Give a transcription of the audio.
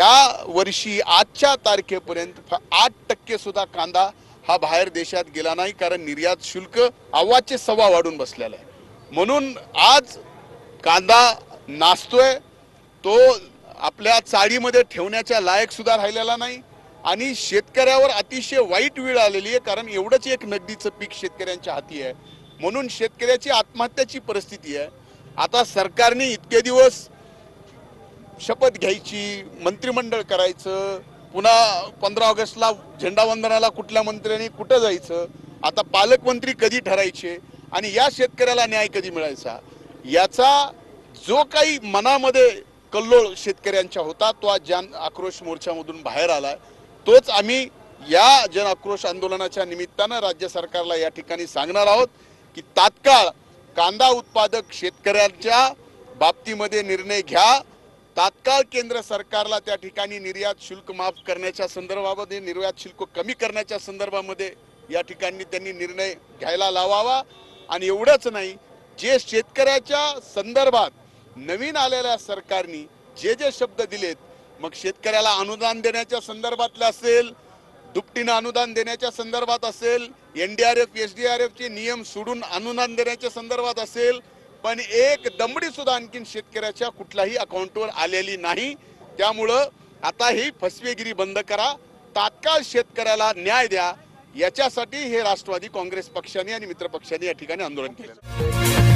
या वर्षी आजच्या तारखेपर्यंत आठ टक्के सुद्धा कांदा हा बाहेर देशात गेला नाही कारण निर्यात शुल्क आव्हाचे सव्वा वाढून बसलेला आहे. म्हणून आज कांदा नाचतोय तो आपल्या चाळीमध्ये ठेवण्याच्या लायक सुद्धा राहिलेला नाही आणि शेतकऱ्यावर अतिशय वाईट वेळ आलेली आहे कारण एवढंच एक नगदीचं पीक शेतकऱ्यांच्या हाती आहे. म्हणून शेतकऱ्याची आत्महत्याची परिस्थिती आहे. आता सरकारने इतके दिवस शपथ घ्यायची मंत्रिमंडळ करायचं पुन्हा पंधरा ऑगस्टला झेंडावंदनाला कुठल्या मंत्र्यांनी कुठं जायचं आता पालकमंत्री कधी ठरायचे आणि या शेतकऱ्याला न्याय कधी मिळायचा याचा जो काही मनामध्ये कल्लोळ शेतकऱ्यांच्या होता तो आज जन आक्रोश मोर्चामधून बाहेर आला तोच आम्ही या जन आक्रोश आंदोलनाच्या निमित्तानं राज्य सरकारला या ठिकाणी सांगणार आहोत की तात्काळ कांदा उत्पादक शेतकऱ्यांच्या बाबतीमध्ये निर्णय घ्या तात्काळ केंद्र सरकारला त्या ठिकाणी निर्यात शुल्क माफ करण्याच्या संदर्भामध्ये निर्यात शुल्क कमी करण्याच्या संदर्भामध्ये या ठिकाणी त्यांनी निर्णय घ्यायला लावावा. आणि एवढंच नाही जे शेतकऱ्याच्या संदर्भात नवीन आलेल्या सरकारनी जे जे शब्द दिलेत मग शेतकऱ्याला अनुदान देण्याच्या संदर्भातलं असेल दुपटीनं अनुदान देण्याच्या संदर्भात असेल N D R F S D R एफचे नियम सोडून अनुदान देण्याच्या संदर्भात असेल पण एक दमडी सुद्धा आणखीन शेतकऱ्याच्या कुठल्याही अकाउंटवर आलेली नाही. त्यामुळं आता ही फसवेगिरी बंद करा. तात्काळ शेतकऱ्याला न्याय द्या. याच्यासाठी हे राष्ट्रवादी काँग्रेस पक्षाने आणि मित्र पक्षाने या ठिकाणी आंदोलन केलं